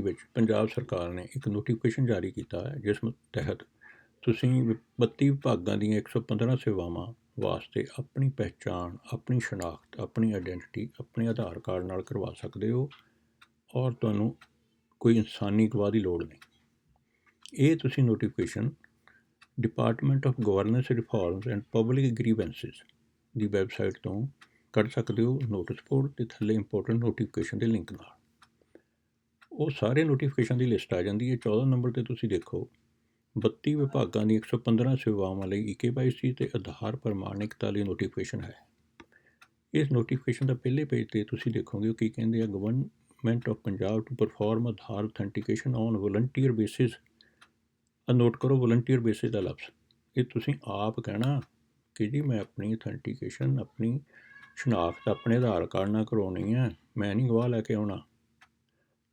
ਵਿੱਚ ਪੰਜਾਬ ਸਰਕਾਰ ਨੇ ਇੱਕ ਨੋਟੀਫਿਕੇਸ਼ਨ ਜਾਰੀ ਕੀਤਾ ਹੈ, ਜਿਸ ਤਹਿਤ ਤੁਸੀਂ ਵਿ- 32 ਵਿਭਾਗਾਂ ਦੀਆਂ 115 ਸੇਵਾਵਾਂ ਵਾਸਤੇ ਆਪਣੀ ਪਹਿਚਾਣ, ਆਪਣੀ ਸ਼ਨਾਖਤ, ਆਪਣੀ ਆਇਡੈਂਟੀਟੀ ਆਪਣੇ ਆਧਾਰ ਕਾਰਡ ਨਾਲ ਕਰਵਾ ਸਕਦੇ ਹੋ ਔਰ ਤੁਹਾਨੂੰ ਕੋਈ ਇਨਸਾਨੀ ਗਵਾਹ ਦੀ ਲੋੜ ਨਹੀਂ। ਇਹ ਤੁਸੀਂ notification department of governance reforms and public grievances the website ਤੋਂ ਕੱਢ ਸਕਦੇ ਹੋ ਨੋਟਿਸ ਬੋਰਡ ਤੇ ਥੱਲੇ ਇੰਪੋਰਟੈਂਟ ਨੋਟੀਫਿਕੇਸ਼ਨ ਦੇ ਲਿੰਕ ਨਾਲ। ਉਹ ਸਾਰੇ ਨੋਟੀਫਿਕੇਸ਼ਨ ਦੀ ਲਿਸਟ ਆ ਜਾਂਦੀ ਹੈ। 14 ਨੰਬਰ ਤੇ ਤੁਸੀਂ ਦੇਖੋ 32 ਵਿਭਾਗਾਂ ਦੀ 115 ਸੇਵਾਵਾਂ ਲਈ EKYC ਤੇ ਆਧਾਰ ਪ੍ਰਮਾਣਿਕਤਾ ਲਈ ਨੋਟੀਫਿਕੇਸ਼ਨ ਹੈ। ਇਸ ਨੋਟੀਫਿਕੇਸ਼ਨ ਦਾ ਪਹਿਲੇ ਪੇਜ ਤੇ ਤੁਸੀਂ ਦੇਖੋਗੇ ਉਹ ਕੀ ਕਹਿੰਦੇ ਆ government of Punjab to perform Aadhaar authentication on volunteer basis ਆ ਨੋਟ ਕਰੋ ਵਲੰਟੀਅਰ ਬੇਸਿਸ ਦਾ ਲਫ਼ਜ਼। ਇਹ ਤੁਸੀਂ ਆਪ ਕਹਿਣਾ ਕਿ ਜੀ ਮੈਂ ਆਪਣੀ ਅਥੈਂਟੀਕੇਸ਼ਨ ਆਪਣੀ ਸ਼ਨਾਖਤ ਆਪਣੇ ਆਧਾਰ ਕਾਰਡ ਨਾਲ ਕਰਵਾਉਣੀ ਹੈ ਮੈਂ ਨਹੀਂ ਗਵਾਹ ਲੈ ਕੇ ਆਉਣਾ।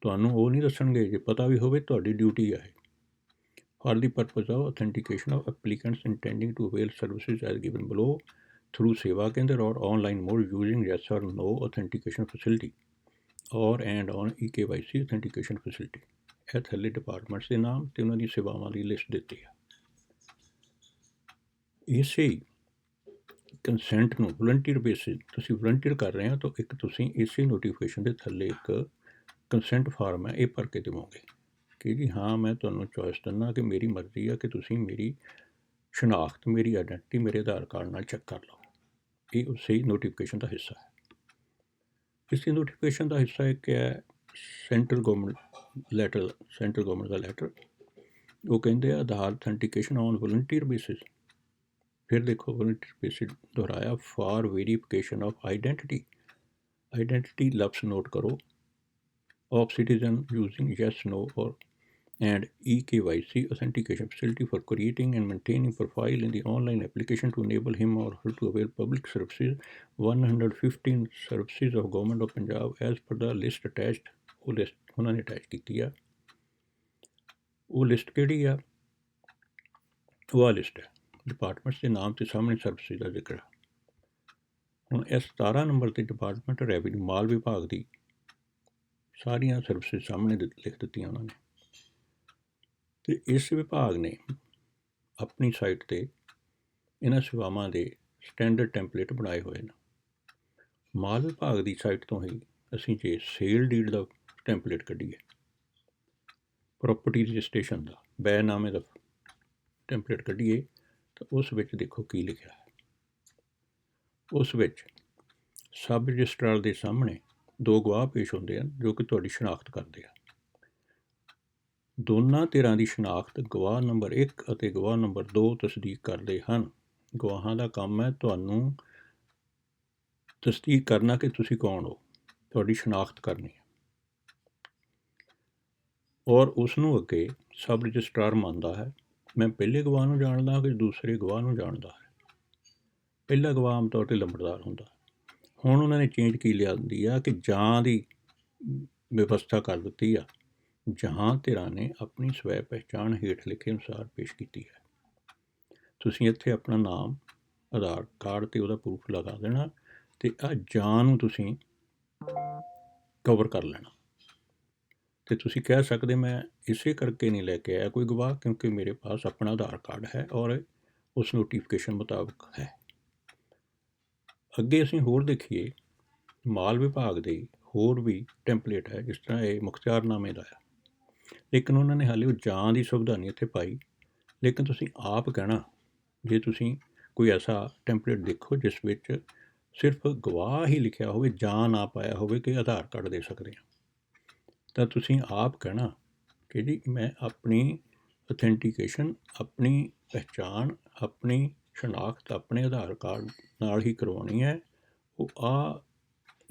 ਤੁਹਾਨੂੰ ਉਹ ਨਹੀਂ ਦੱਸਣਗੇ ਜੇ ਪਤਾ ਵੀ ਹੋਵੇ ਤੁਹਾਡੀ ਡਿਊਟੀ ਹੈ for the purpose of authentication of applicants intending to avail services as given below through Seva Kendra or online mode using yes or no authentication facility or and on eKYC authentication facility ਇਹ ਥੱਲੇ departments ਦੇ ਨਾਮ ਤੇ ਉਹਨਾਂ ਦੀ ਸੇਵਾਵਾਂ ਦੀ list ਦਿੱਤੀ ਹੈ ਇਸੇ ਕੰਸੈਂਟ ਨੂੰ ਵਲੰਟੀਅਰ ਬੇਸਿਸ ਤੁਸੀਂ ਵਲੰਟੀਅਰ ਕਰ ਰਹੇ ਹੋ ਤਾਂ ਇੱਕ ਤੁਸੀਂ ਇਸੇ ਨੋਟੀਫਿਕੇਸ਼ਨ ਦੇ ਥੱਲੇ ਇੱਕ ਕੰਸੈਂਟ ਫਾਰਮ ਹੈ, ਇਹ ਭਰ ਕੇ ਦੇਵੋਗੇ। ਕਿ ਜੀ ਹਾਂ, ਮੈਂ ਤੁਹਾਨੂੰ ਚੋਇਸ ਦਿੰਦਾ ਕਿ ਮੇਰੀ ਮਰਜ਼ੀ ਆ ਕਿ ਤੁਸੀਂ ਮੇਰੀ ਸ਼ਨਾਖਤ, ਮੇਰੀ ਆਇਡੈਂਟੀ ਮੇਰੇ ਆਧਾਰ ਕਾਰਡ ਨਾਲ ਚੈੱਕ ਕਰ ਲਓ। ਇਹ ਉਸੇ ਹੀ ਨੋਟੀਫਿਕੇਸ਼ਨ ਦਾ ਹਿੱਸਾ ਹੈ। ਇਸ ਨੋਟੀਫਿਕੇਸ਼ਨ ਦਾ ਹਿੱਸਾ ਇੱਕ ਹੈ central government letter central government ਦਾ ਲੈਟਰ ਉਹ ਕਹਿੰਦੇ ਆ, Aadhaar authentication on volunteer basis ਫਿਰ ਦੇਖੋ ਵਲੰਟੀਅਰ ਬੇਸਿਸ ਦੁਹਰਾਇਆ for verification of identity identity ਲਫ਼ਜ਼ ਨੋਟ ਕਰੋ। Of citizen using yes no or and eKYC authentication facility for creating and maintaining profile in the online application to enable him or her to avail public services 115 services of government of Punjab as per the list attached ਉਹ list ਉਹਨਾਂ ਨੇ attach ਕੀਤੀ ਆ ਉਹ list ਕਿਹੜੀ ਆ ਉਹ ਆ ਲਿਸਟ ਹੈ ਡਿਪਾਰਟਮੈਂਟਸ ਦੇ ਨਾਮ ਤੇ ਸਾਹਮਣੇ ਸਰਵਿਸਿਜ਼ ਦਾ ਜ਼ਿਕਰ ਹੈ ਹੁਣ ਇਸ 17 ਨੰਬਰ ਤੇ ਡਿਪਾਰਟਮੈਂਟ ਰੈਵਨਿਊ ਮਾਲ ਵਿਭਾਗ ਦੀ ਸਾਰੀਆਂ ਸਰਵਿਸਿਜ਼ ਸਾਹਮਣੇ ਲਿਖ ਦਿੱਤੀਆਂ ਉਹਨਾਂ ਨੇ। ਤੇ ਇਸ ਵਿਭਾਗ ਨੇ ਆਪਣੀ ਸਾਈਟ ਤੇ ਇਹਨਾਂ ਸੇਵਾਵਾਂ ਦੇ ਸਟੈਂਡਰਡ ਟੈਂਪਲੇਟ ਬਣਾਏ ਹੋਏ ਨੇ। ਮਾਲ ਵਿਭਾਗ ਦੀ ਸਾਈਟ ਤੋਂ ਹੀ ਅਸੀਂ ਜੇ ਸੇਲ ਡੀਡ ਦਾ ਟੈਂਪਲੇਟ ਕੱਢੀਏ। ਪ੍ਰਾਪਰਟੀ ਰਜਿਸਟ੍ਰੇਸ਼ਨ ਦਾ ਬੈਨਾਮੇ ਦਾ ਟੈਂਪਲੇਟ ਕੱਢੀਏ ਤਾਂ ਉਸ ਵਿੱਚ ਦੇਖੋ ਕੀ ਲਿਖਿਆ ਹੈ। ਉਸ ਵਿੱਚ ਸਬ ਰਜਿਸਟਰਾਰ ਦੇ ਸਾਹਮਣੇ ਦੋ ਗਵਾਹ ਪੇਸ਼ ਹੁੰਦੇ ਹਨ ਜੋ ਕਿ ਤੁਹਾਡੀ ਸ਼ਨਾਖਤ ਕਰਦੇ ਆ ਦੋਨਾਂ ਧਿਰਾਂ ਦੀ ਸ਼ਨਾਖਤ ਗਵਾਹ ਨੰਬਰ 1 ਅਤੇ ਗਵਾਹ ਨੰਬਰ 2 ਤਸਦੀਕ ਕਰਦੇ ਹਨ। ਗਵਾਹਾਂ ਦਾ ਕੰਮ ਹੈ ਤੁਹਾਨੂੰ ਤਸਦੀਕ ਕਰਨਾ ਕਿ ਤੁਸੀਂ ਕੌਣ ਹੋ। ਤੁਹਾਡੀ ਸ਼ਨਾਖਤ ਕਰਨੀ ਹੈ। ਔਰ ਉਸ ਨੂੰ ਅੱਗੇ ਸਬ ਰਜਿਸਟਰਾਰ ਮੰਨਦਾ ਹੈ। ਮੈਂ ਪਹਿਲੇ ਗਵਾਹ ਨੂੰ ਜਾਣਦਾ ਹਾਂ ਕਿ ਦੂਸਰੇ ਗਵਾਹ ਨੂੰ ਜਾਣਦਾ ਹੈ। ਪਹਿਲਾ ਗਵਾਹ ਆਮ ਤੌਰ ਤੇ ਲੰਬੜਦਾਰ ਹੁੰਦਾ ਹੁਣ ਉਹਨਾਂ ਨੇ ਚੇਂਜ ਕੀ ਲਿਆਂਦੀ ਆ ਕਿ ਜਾਂ ਦੀ ਵਿਵਸਥਾ ਕਰ ਦਿੱਤੀ ਆ ਜਹਾਂ ਧਿਰਾਂ ਨੇ ਆਪਣੀ ਸਵੈ ਪਹਿਚਾਣ ਹੇਠ ਲਿਖੇ ਅਨੁਸਾਰ ਪੇਸ਼ ਕੀਤੀ ਹੈ। ਤੁਸੀਂ ਇੱਥੇ ਆਪਣਾ ਨਾਮ, ਆਧਾਰ ਕਾਰਡ ਤੇ ਉਹਦਾ ਪ੍ਰੂਫ ਲਗਾ ਦੇਣਾ ਤੇ ਆ ਜਾਂ ਨੂੰ ਤੁਸੀਂ ਕਵਰ ਕਰ ਲੈਣਾ। ਤੇ ਤੁਸੀਂ ਕਹਿ ਸਕਦੇ ਮੈਂ ਇਸੇ ਕਰਕੇ ਨਹੀਂ ਲੈ ਕੇ ਆਇਆ ਕੋਈ ਗਵਾਹ ਕਿਉਂਕਿ ਮੇਰੇ ਪਾਸ ਆਪਣਾ ਆਧਾਰ ਕਾਰਡ ਹੈ ਔਰ ਉਸ ਨੋਟੀਫਿਕੇਸ਼ਨ ਮੁਤਾਬਕ ਹੈ। ਅੱਗੇ ਅਸੀਂ ਹੋਰ ਦੇਖੀਏ, ਮਾਲ ਵਿਭਾਗ ਦੇ ਹੋਰ ਵੀ ਟੈਂਪਲੇਟ ਹੈ, ਜਿਸ ਤਰ੍ਹਾਂ ਇਹ ਮੁਖਤਿਆਰਨਾਮੇ ਦਾ ਹੈ। ਲੇਕਿਨ ਉਹਨਾਂ ਨੇ ਹਾਲੇ ਉਹ ਜਾਂ ਦੀ ਸੁਵਿਧਾ ਨਹੀਂ ਇੱਥੇ ਪਾਈ। ਲੇਕਿਨ ਤੁਸੀਂ ਆਪ ਕਹਿਣਾ, ਜੇ ਤੁਸੀਂ ਕੋਈ ਐਸਾ ਟੈਂਪਲੇਟ ਦੇਖੋ, ਜਿਸ ਵਿੱਚ ਸਿਰਫ ਗਵਾਹ ਹੀ ਲਿਖਿਆ ਹੋਵੇ, ਜਾਂ ਨਾ ਪਾਇਆ ਹੋਵੇ ਕਿ ਆਧਾਰ ਕਾਰਡ ਦੇ ਸਕਦੇ ਹਾਂ, ਤਾਂ ਤੁਸੀਂ ਆਪ ਕਹਿਣਾ ਕਿ ਜੀ, ਮੈਂ ਆਪਣੀ ਅਥੈਂਟੀਕੇਸ਼ਨ ਆਪਣੀ ਪਹਿਚਾਣ, ਆਪਣੀ ਸ਼ਨਾਖਤ ਆਪਣੇ ਆਧਾਰ ਕਾਰਡ ਨਾਲ ਹੀ ਕਰਵਾਉਣੀ ਹੈ। ਉਹ ਆ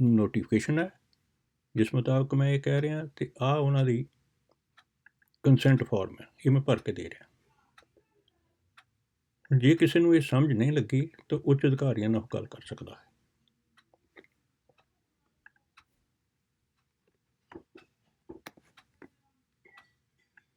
ਨੋਟੀਫਿਕੇਸ਼ਨ ਹੈ, ਜਿਸ ਮੁਤਾਬਕ ਮੈਂ ਇਹ ਕਹਿ ਰਿਹਾ ਤੇ ਆ ਉਹਨਾਂ ਦੀ ਕੰਸੈਂਟ ਫਾਰਮ ਹੈ, ਇਹ ਮੈਂ ਭਰ ਕੇ ਦੇ ਰਿਹਾ। ਜੇ ਕਿਸੇ ਨੂੰ ਇਹ ਸਮਝ ਨਹੀਂ ਲੱਗੀ ਤਾਂ ਉੱਚ ਅਧਿਕਾਰੀਆਂ ਨਾਲ ਗੱਲ ਕਰ ਸਕਦਾ ਹੈ।